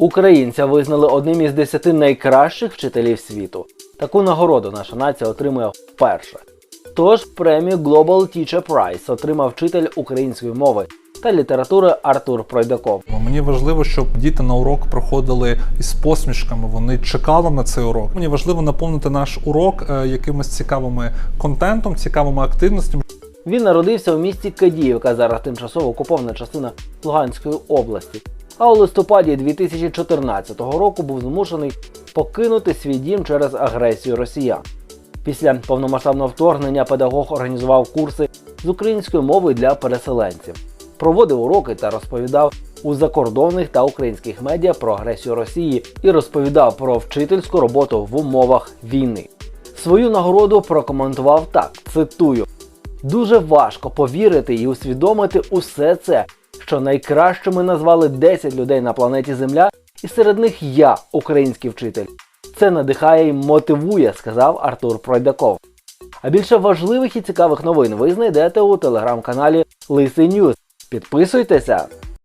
Українця визнали одним із десяти найкращих вчителів світу. Таку нагороду наша нація отримує вперше. Тож премію Global Teacher Prize отримав вчитель української мови та літератури Артур Пройдаков. Мені важливо, щоб діти на урок приходили із посмішками. Вони чекали на цей урок. Мені важливо наповнити наш урок е, якимось цікавими контентом, цікавими активностями. Він народився у місті Кадіївка, зараз тимчасово окупована частина Луганської області. А у листопаді 2014 року був змушений покинути свій дім через агресію росіян. Після повномасштабного вторгнення педагог організував курси з української мови для переселенців, проводив уроки та розповідав у закордонних та українських медіа про агресію Росії і розповідав про вчительську роботу в умовах війни. Свою нагороду прокоментував так: цитую. Дуже важко повірити і усвідомити усе це, що найкращими назвали 10 людей на планеті Земля, і серед них я, український вчитель. Це надихає і мотивує, сказав Артур Пройдаков. А більше важливих і цікавих новин ви знайдете у телеграм-каналі Лисий Ньюс. Підписуйтеся!